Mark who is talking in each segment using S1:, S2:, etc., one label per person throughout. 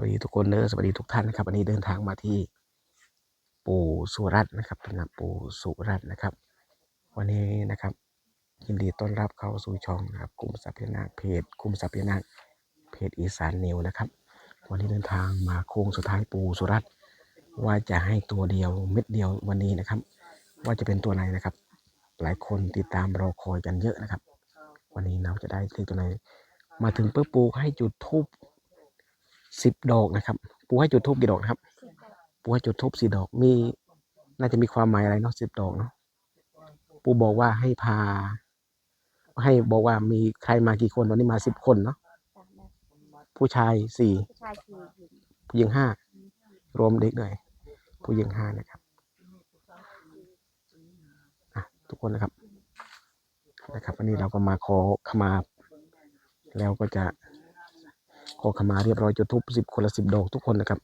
S1: วัสดีทุกคนเด้อสวัสดีทุกท่านนะครับวันนี้เดินทางมาที่ปู่สุรัตน์นะครับตำหนักปู่สุรัตน์นะครับ วันนี้นะครับ ยินดีต้อนรับเข้าสู่ช่องนะครับกลุ่มสัพยนาเพจกลุ่มสัพยนาเพจอีสานนิวนะครับ วันนี้เดินทางมาโค้งสุดท้ายปู่สุรัตน์ว่าจะให้ตัวเดียวเม็ดเดียววันนี้นะครับ ว่าจะเป็นตัวไหนนะครับ หลายคนติดตามรอคอยกันเยอะนะครับ วันนี้เราจะได้เลขตัวไหนมาถึงเปุ๊บปู่ให้จุดทูบ สิบดอกนะครับปู่ให้จุดทูบกี่ดอกนะครับปู่ให้จุดทูบสี่ดอกมี น่าจะมีความหมายอะไรเนาะสิบดอกเนาะปู่บอกว่าให้พา ให้บอกว่ามีใครมากี่คนวันนี้มาสิบคนเนาะผู้ชายสี่
S2: ผู้ชายสี่หญิง
S1: ผู้หญิงห้ารวมเด็กด้วยผู้หญิงห้านะครับอะทุกคนนะครับนะครับวันนี้เราก็มาขอขมา แล้วก็จะข อขมาเรียบร้อยจุดทุบสิบคนละสิบดอกทุกคนนะครับ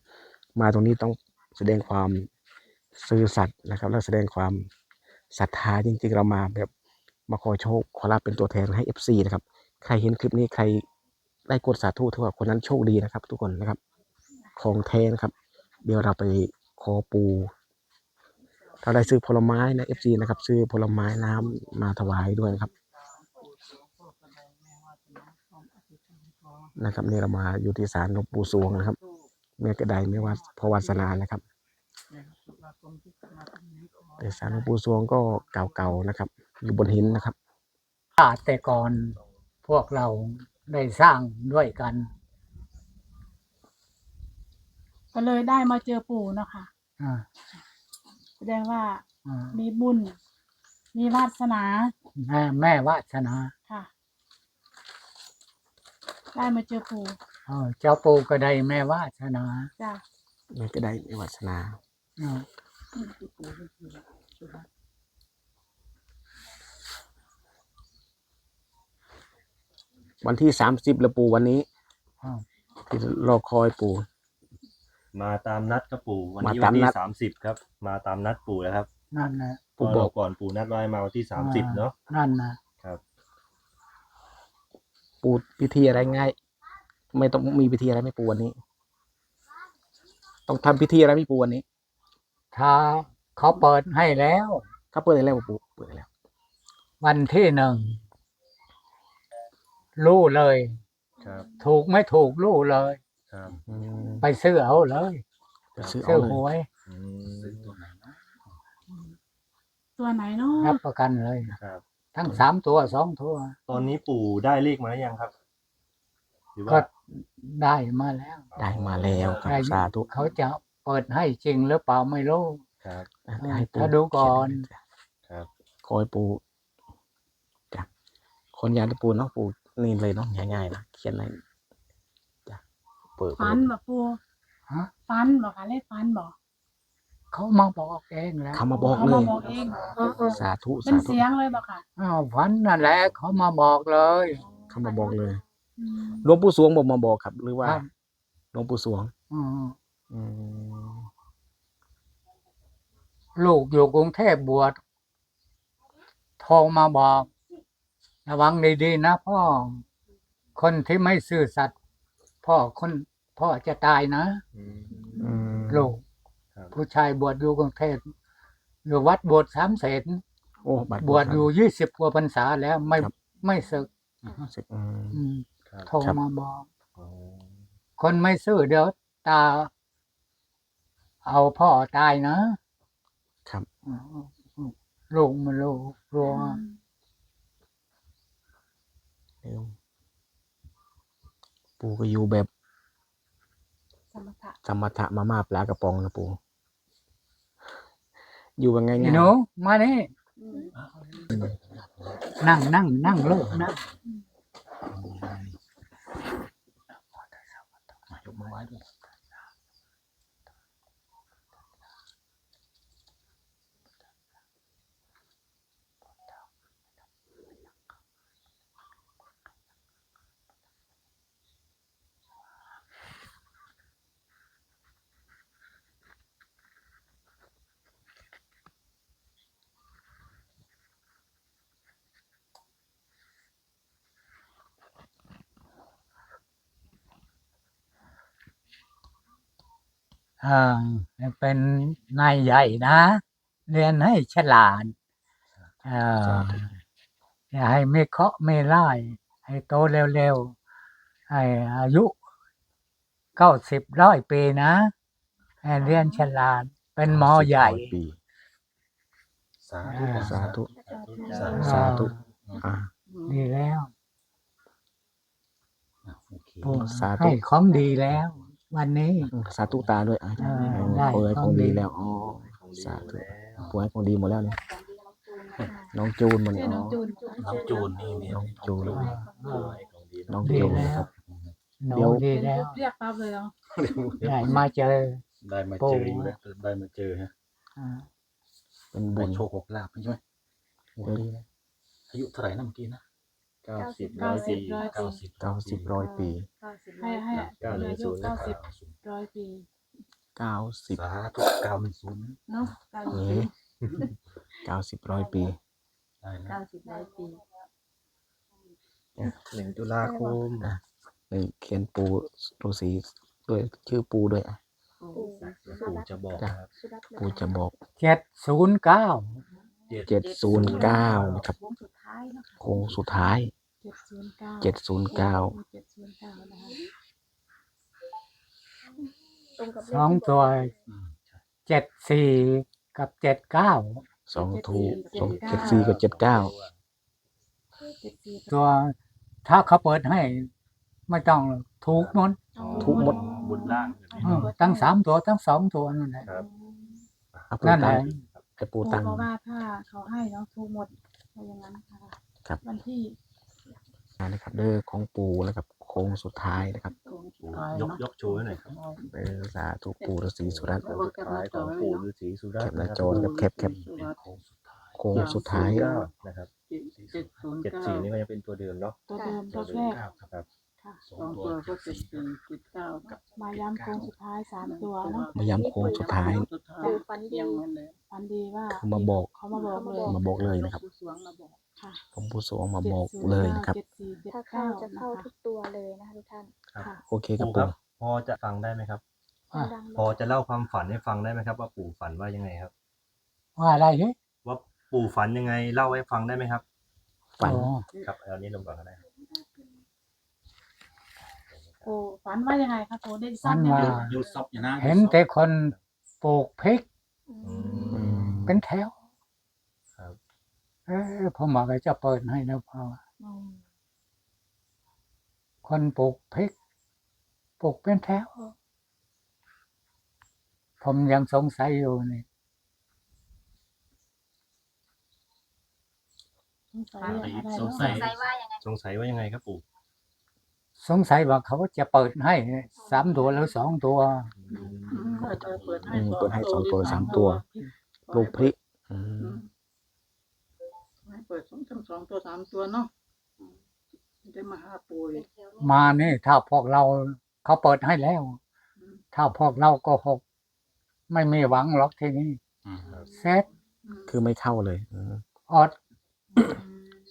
S1: มาตรงนี้ต้องแสดงความซื่อสัตย์นะครับ และแสดงความศรัทธาจริงๆ เรามาแบบมาขอโชคขอลาบเป็นตัวแทนให้ FC นะครับ ใครเห็นคลิปนี้ใครได้กดสาธุถือว่าคนนั้นโชคดีนะครับ ทุกคนนะครับ ของแท้นะครับ เดี๋ยวเราไปขอปูเราได้ซื้อผลไม้นะ FC นะครับ ซื้อผลไม้น้ำมาถวายด้วยนะครับ นะครับนี่เรามาอยู่ที่ศาลหลวงปู่สวงนะครับ แม่กระไดไม่ว่าพระวาสนานะครับแต่ศาลหลวงปู่สวงก็เก่าๆนะครับ อยู่บนหินนะครับ
S3: ชาติแต่ก่อนพวกเราได้สร้างด้วยกัน
S2: ก็เลยได้มาเจอปู่เนาะค่ะ
S3: อ่า
S2: แสดงว่า
S3: อ่า
S2: มีบุญ มีวาสนา
S3: แม่แม่วาสนา
S2: ค่ะ ได้มาเจอปู่
S3: เออเจ้าปู่ก็ได้แม่วาสนา
S2: จ้ะ
S1: แม่กระไดไม่วาสนา
S3: อ่า
S1: วันที่สามสิบแล้วปู่วันนี้
S3: อ่า
S1: ที่รอคอยปู่
S4: มาตามนัดครับปู่วันนี้
S1: มาตา
S4: วั
S1: ม
S4: นที่
S1: นัด
S4: สามสิบครับ มาตามนัดปู่แล้วครับ
S3: นั่นนะ
S1: ปู่
S4: ก็
S1: บอก
S4: ก่อนปู่นัดไว้มาวันที่สามสิบเนาะ
S3: นั่นนะครับ
S1: ปู่พิธีอะไรง่าย ไม่ต้องมีพิธีอะไรไหม่ปู่วันนี้ ต้องทำพิธีอะไรไหม่ปู่วันนี้
S3: ถ้าเขาเปิดให้แล้ว
S1: เขาเปิดได้แล้วปู่เปิดได้แล้ว
S3: วันที่หนึ่งรู้เลย
S4: ครับ
S3: ถูกไม่ถูกรู้เลย
S4: ครับ
S1: อืม
S3: ไปซื้อเอาเลย
S1: ไปซื้อ
S3: ซื้
S1: เอา
S3: อ
S1: เล
S3: ห
S1: ย
S3: วย
S4: อืม
S2: ตัวไหนเนาะ
S3: รับประกันเลย
S4: ครับ
S3: ทั้งสามตัวสองตัว
S4: ตอนนี้ปู่ได้เลขมาหรือยังครับหรือ
S3: ก็
S4: ว่า
S3: ได้มาแล้ว
S1: ได้มาแล้วครับ
S3: ได้
S1: สาธุ
S3: เขาจะเปิดให้จริงหรือเปล่าไม่รู้
S4: ครับ
S1: อะเดี๋ยวให้ปู่
S3: ถ้าดูก่อน
S1: เขียไว้จ้ะ
S4: ครับ
S1: ขอให้ปู่จ้ะคนยานตะปูเนาะปู่นี่เลยเนาะง่ายๆนะเขียนอะไรจ้ะเปิด
S2: ฟันบอกปู่
S3: ฮะ
S2: ฟันบอกค่ะเลขฟันบอก
S3: เขามาบอกเองแล้ว
S1: เขามาบอก
S2: เขา
S1: เล
S2: มายบอกเอง
S1: สาธุ
S2: เป็น
S1: สาธุ
S2: เสียงเลยบอกค่ะ
S3: อ้าวฝันนั่นแหละเขามาบอกเลย
S1: เขามาบอกเลย
S2: อืม
S1: หลวงปู่สวงบอกมาบอกครับ หรือว่า
S3: ครับ
S1: หลวงปู่สวง
S3: อืม
S1: อืม
S3: ลูกอยู่กรุงเทพบวชโทรมาบอก ระวังดีๆนะพ่อ คนที่ไม่ซื่อสัตย์พ่อคนพ่อจะตายนะ
S4: อืม
S1: อืม
S3: ลูก
S4: ครับ
S3: ผู้ชายบวชอยู่กรุงเทพอยู่วัดบวชสามเสน
S1: โอ้บัตร
S3: บวชอยู่ยี่สิบกว่าพรรษาแล้วไม่
S1: ครับ
S3: ไม่ศึก
S1: สิบ อืม
S3: อืม
S4: ครับ
S3: โทร
S1: ครับ
S3: มาบอก
S4: อ๋อ
S3: คนไม่ซื่อเดี๋ยวตา เอาพ่อตายนะครับ อืมลูกมันลูกกลัว
S1: เร็วปู่ก็อยู่แบบ
S2: สมถะ
S1: สมถะมาม่าปลากระป๋องนะปู่ อยู่เป็นไง
S3: ไอ้
S1: เนี่ย
S3: หนูมานี่
S2: อืม
S3: นั่งนั่งนั่งลูกนั่ง
S1: ยกมือไหว้ด้วย
S3: เป็นนายใหญ่นะ เรียนให้ฉลาดเอ่ออย่าให้ไม่เคาะไม่ไล่ให้โตเร็วๆให้อายุเก้าสิบร้อยปีนะให้เรียนฉลาด เป็นหมอใหญ่
S1: ร้อยปี
S4: สา
S3: อ่า
S1: สาธุ
S4: สา
S1: สาธุอ่า
S3: ดีแล้ว
S4: โอเค
S3: ปู่
S1: สาธุ
S3: ให้ของดีแล้ว วันนี้
S1: สาธุตาด้วยอะ
S3: เออ
S1: โอ้
S3: ได้
S1: โอ้ย
S3: ข
S1: ข
S3: อ
S1: องง
S3: ดี
S1: ดีแล้วอ๋อสาธุป่วยของดีหมดแล้วเนี่ยน้องจูนมัน
S2: ชื่อน้องจูน
S4: น้องจูนนี่เนี่ย
S1: น้องจูน
S3: เออ
S4: ของดี
S1: น้อง
S3: ดี
S1: จูน
S3: แล้
S1: นะคว รับ
S3: หนู
S1: เดี๋ยว
S3: ดีแล้ว
S2: เรียกปั๊บเลยเนาะ
S3: ได้มาเจอ
S4: ได้มา
S3: ปู่
S4: เจออยู่แล้วได้มาเจอฮะ
S3: อ่า
S1: เป็นบุ
S4: ได้
S1: ญ
S4: โชคหกลาบใช่ไหมโอ้ดีนะอายุเท่าไหร่นะเมื่อกี้นะ เก้าสิบ
S2: เก้าสิบร้อย
S4: เก้า
S2: ปี
S4: สิบ
S1: เก้าสิบร้อยปี
S2: ให้ให้
S4: เก้าหนึ่ง
S2: อายุ
S4: ศูนย์
S2: เก้าสิบร้อยปี
S1: เก้าสิบ
S4: สาธุเก้าหนึ่งศูนย์
S2: เนาะเก้า
S1: เอ๊ะเก้าสิบร้อยปี
S4: ได้นะ
S2: เก้าสิบร้อยปี
S4: หนึ่งตุลาคม
S1: นี่เขียนปูฤาษีด้วยชื่อปูด้วยอะ
S4: ปู่จะบอกนะครับ
S1: ปูจะบอก
S3: เจ็ดศูนย์เก้า
S1: เจ็ดศูนย์เก้านะครับ
S2: วงสุด ท้ายเนาะ
S1: โค้งสุดท้าย
S2: เจ็ดศูนย์เก้า
S1: เจ็ดศูนย์เก้า
S2: เจ็ดศูนย์เก้านะคะ
S3: สองตัว
S4: อืมใช่
S3: เจ็ดสี่กับเจ็ดเก้า
S1: สองทูสองเจ็ดสี่กับเจ็ดเก้า
S2: เจ็ดสี่
S3: ตัว ถ้าเขาเปิดให้ ไม่ต้องถูกหมด
S1: ทุกหมด
S4: บุญล่าง
S3: เออทั้งสามตัวทั้งสองตัวนั่นแหละ
S4: ครับ
S1: เอาปู
S3: นั่นแห
S1: ตั
S3: ละ
S1: งไอ้ปู
S2: ปู่
S1: ตัง
S2: บอกว่าถ้าเขาให้เนาะถูกหมด อะไรอย่างนั้นค่ะ
S1: ครับ
S2: วันที่
S1: นะครับเด้อของปูนะครับโค้งสุดท้ายนะครับ
S4: ปู่ยกยกโชว์ให้หน่อยครับ
S1: เออสาธุปูฤาษีสุรัตน์
S4: โค้งสุดท้ายของปู่ฤาษีสุรัต
S1: แคป
S4: น์
S1: หน้า
S4: นะครับ
S1: จอนะครับแคปแคป
S4: เป็นโค้งสุดท้าย
S1: โค้งสุดท้าย
S4: เก้านะครับ
S5: เจ็ดศูนย์
S4: เจ็ด
S5: เก้า
S4: สี่นี่ก็ยังเป็นตัวเดิมเนาะ
S2: ตัวเดิม
S4: ตั
S2: ตัวว
S4: เดิ
S2: แร
S4: ม
S2: ก
S4: เก้าครับ
S2: ค่ะ
S4: สอ
S5: สองง
S4: ตั
S5: ตัววก็เจ็ดสี่เจ็ดเก้ากับ
S2: มาย้ำโค้งสุดท้ายสามตัวเนาะ
S1: มาย้ำโค้งสุดท้าย
S5: สุดท้าย
S6: ปู่ฝันดี
S5: ยังเหมือนเดิม
S2: ฝันดีว่า
S1: คือมาบอก
S2: เขามาบอกเลย
S1: มาบอกเลยนะครับ
S5: ผู้สวงมาบอก
S2: ค่ะ
S1: ผมผู้สวงมาบอกเลยนะครับ
S2: เจ็ดสี่เจ็ด
S6: ถ้า
S2: เก้า
S6: เข้าจะ
S2: นะ
S6: เข้า
S2: คะ
S6: ทุกตัวเลยนะคะทุกท่าน
S2: ค่ะ
S1: โอเคครับ
S4: ปู่ค
S1: ปู
S4: รับ พอจะฟังได้ไหมครับ
S3: อะ
S6: ดังๆเลย
S4: พอจะเล่าความฝันให้ฟังได้ไหมครับ ว่าปู่ฝันว่ายังไงครับ
S3: ว่าอะไรเนี่ย
S4: ว่าปู่ฝันยังไงเล่าให้ฟังได้ไหมครับ
S1: ฝัน
S3: อ๋อ
S4: ครับเอานี้ลงก่อนก็ได้ครับ
S2: โอ้ฝันว่ายังไงครับโอ้ได้
S3: ฝั
S2: สั้น
S3: น
S2: ยัง
S3: ว่า
S2: ไง
S4: ยูซับอย่างนั้น
S3: เห็นแต่คนปลูกพริก
S6: อื
S4: อื
S6: ม
S1: อื
S4: ม
S1: ม
S3: เป็นแถว
S4: ครับ
S3: เออผมบอกว่าจะเปิดให้นะพ่อ
S2: อืม
S3: คนปลูกพริกปลูกเป็นแถว ผมยังสงสัยอยู่นี่
S2: สงสัยอะไรเนาะ
S6: สงสัยว่ายังไง
S4: สงสัยว่ายังไงครับปู่
S3: สงสัยว่าเขาจะเปิดให้สามตัวหรือสองตัว
S5: อาจจะเปิดให้
S1: อืม
S5: สอง
S1: เปิดให้สองตัว
S5: หรือ
S1: สามตัวปลูกพริกอื
S5: อื
S1: ม
S5: มให้เปิดสองทั้งสองตัวสามตัวเนาะอืมจะมาหาปุ๋ย
S3: มานี่ถ้าพวกเราเขาเปิดให้แล้ว
S5: อืม
S3: ถ้าพวกเราโก็หก ไม่มีหวังหรอกทีนี้เซ็ต
S5: อืม
S1: คือไม่เข้าเลยอืม
S3: ออด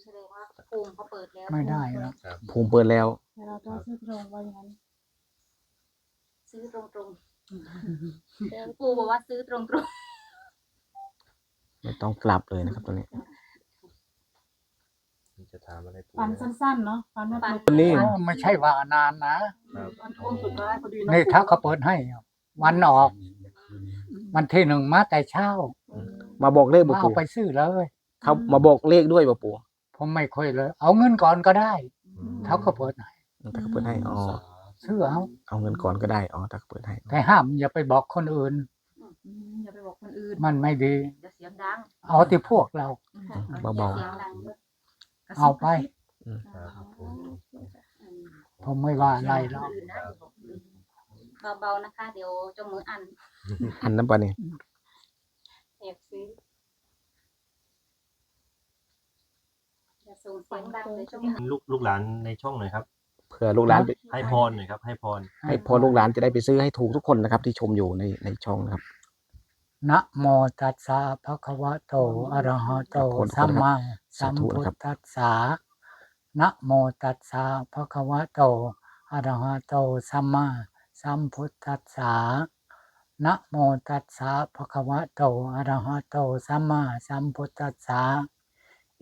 S6: แสดงว่าภูมิเขาเปิดแล้ว
S3: ไม่ได้แล้ว
S1: ภูมิเปิดแล้ว
S2: แต่เราต้องซื้อตรงว่าอย่างนั้น
S6: ซื้อตรงๆปู่บอกว่าซื้อตรง
S1: ไม่ต้องกลับเลยนะครับตอนนี้
S4: จะถามอะไรปู่
S2: ฝัน
S4: นะ
S2: สั้นๆเนาะฝันว่า
S1: ตอนนี้
S3: ไม่ใช่ว่านานนะ
S4: ครับ
S5: วันโค้งสุดท้ายพอดีเนาะ
S3: นี่ถ้าเขาเปิดให้วันออก วันที่หนึ่งมาแต่เช้า
S1: มาบอกเลขบ่
S3: มาเอา
S1: ปู่
S3: ไปซื้อเลย
S1: เขามาบอกเลขด้วยบ่ปู่
S3: ผมไม่ค่อยเลย เอาเงินก่อนก็ได้
S4: อืม
S3: เขาก็เปิดให้
S1: ถ้าเขาเปิดให้อ๋อ
S3: ซื้อเอา
S1: เอาเงินก่อนก็ได้อ๋อถ้าเขาเปิดให้
S3: แต่ห้ามอย่าไปบอกคนอื่น
S6: อืมอย่าไปบอกคนอื่น
S3: มันไม่ดี
S6: เดี๋ยวเสียงดัง
S3: เอาที่พวกเรา
S1: เบา
S6: เสียงดังด้วย
S3: เอาไป
S4: ครับผม
S3: ผมไม่ว่าอะไรหรอก
S6: เบาๆนะคะ เดี๋ยวเจามืออัน
S1: ๆอันนั้นปะเนี่ย
S6: แอบซื้ออย่าส่งเสียงดังเลยเจามือ
S4: ลูกลูกหลานในช่องหน่อยครับ
S1: เผื่อลูกหลานไป
S4: ให้พรหน่อยครับ ให้พร
S1: ให้พอลูกหลานจะได้ไปซื้อให้ถูกทุกคนนะครับ ที่ชมอยู่ในในช่องนะครับ
S3: นะโมตัสสะภะคะวะโตอะระหะโต
S1: ขอบคุณ
S3: สัมมาสั
S1: สามธุ
S3: พุ
S1: นะ
S3: ท
S1: ครับ
S3: ธัสสะนะโมตัสสะภะคะวะโตอะระหะโตสัมมาสัมพุทธัสสะนะโมตัสสะภะคะวะโตอะระหะโตสัมมาสัมพุทธัสสะ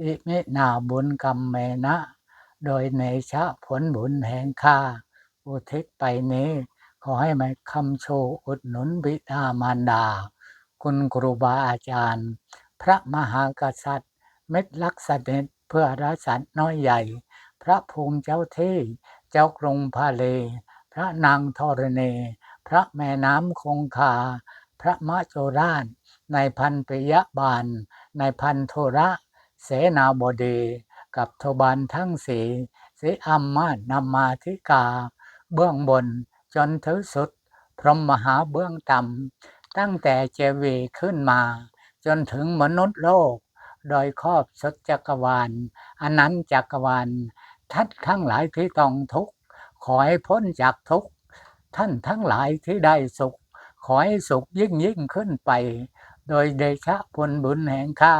S3: อิมินาบุญกรรมเมนะ โดยในชะผลบุญแห่งข้าอุทิศไปนี้ ขอให้มาคำโชว์อุดหนุนบิดามารดา คุณครูบาอาจารย์ พระมหากษัตริย์ เม็ดลักษณ์เด็จเพื่อรัสัตว์น้อยใหญ่ พระภูมิเจ้าเท่เจ้ากรุงพาเล พระนางธรณีพระแม่น้ำคงคา พระมะโจราชในพันปิยบาล ในพันโทระ เสนาบดี กับทบาลทั้งสีสีอัมมานำมาธิกา เบื้องบนจนถึงสุด พรหมมหาเบื้องต่ำตั้งแต่เจวีขึ้นมา จนถึงมนุษย์โลก โดยครอบสดจักรวาลอันนั้นจักรวาลท่านทั้งหลายที่ต้องทุกข์ขอให้พ้นจากทุกข์ท่านทั้งหลายที่ได้สุข ขอให้สุขยิ่งยิ่งขึ้นไป โดยเดชะผลบุญแห่งข้า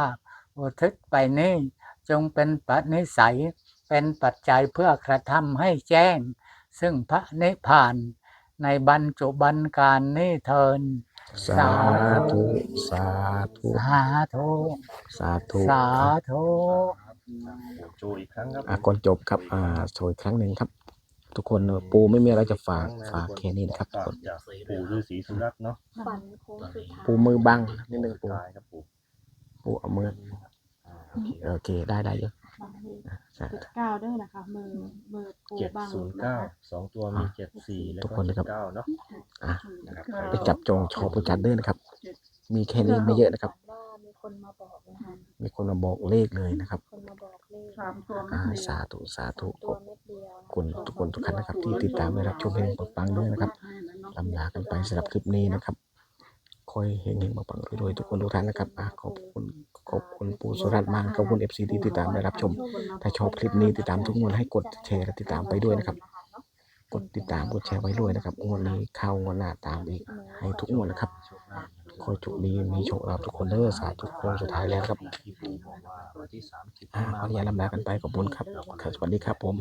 S3: อุทิศไปนี้ จงเป็นปัจนิสัย เป็นปัจจัยเพื่อกระทำให้แจ้ง ซึ่งพระนิพพาน ในบรรจุบันการนี้เทิน
S1: สาธุ สาธุ
S3: สาธุ
S1: สาธุ
S3: สาธุ
S4: โชว์อีกครั้งครับ
S1: อะก่อนจบครับ อ่าโชว์อีกครั้งหนึ่งครับ ทุกคนปูไม่มีอะไรจะฝากฝากแค่นี้นะครับทุกคน
S4: จากปู่ฤาษีสุรัตน์เนาะ
S6: ฝันโค้งสุดท้าย
S1: ปูมือบังนิดนึงปู
S4: ตายครับปู่
S1: ปูเอามือ
S4: อ่า โอเค
S1: โอเค ได้ได้เยอะ
S2: บางที
S1: ใช่
S2: จุดเก้าด้วยนะคะมือมือปู
S4: เจ็ด
S2: บ้าง
S4: ศูนย์
S2: นะ
S4: เก้า
S2: คะ
S4: สองตัวมีเจ็ดสี่แล้ว
S1: ทุก
S4: ก็
S1: คนเลยครั
S4: เจ็
S1: บ
S4: ดเก้าเนาะ
S1: อะ
S4: นะครับ
S1: ไปจับจองชอผู้จัดด้วยนะครับ มีแค่นี้ไม่เยอะนะครับ
S6: ฝันว่ามีคนมาบอกนะคะ
S1: มีคนมาบอกเลขเลยนะครับ
S6: คนมาบอกเลข
S5: สามตัว
S1: อ่า
S5: ไม่ดี
S1: สาธุสาธุ
S6: ตัวเม็ดเดียว
S1: ขอบคุณทุกคนทุกท่านนะครับ ที่ติดตามและรับชมเพลงปังๆด้วยนะครับลำลากันไปสำหรับคลิปนี้นะครับ คอยเฮงๆปังๆรวยๆทุกคนทุกท่านนะครับอะขอบคุณขอบคุณปู่สุรัตน์มากขอบคุณเอฟซีที่ติดตามและรับชม ถ้าชอบคลิปนี้ติดตามทุกงวดให้กดแชร์และติดตามไปด้วยนะครับ กดติดตามกดแชร์ไว้ด้วยนะครับงวดนี้เข้างวดหน้าตามอีกให้ทุกงวดนะครับขอจุดีมีโชคลาภทุกคนเด้อสาธุโค้งสุดท้ายแล้วครับ
S4: ที่ปู่บอกว่าวันที่สามสิบ
S1: อ่าขออนุญาตลำลากันไปขอบคุณครับครับสวัสดีครับผม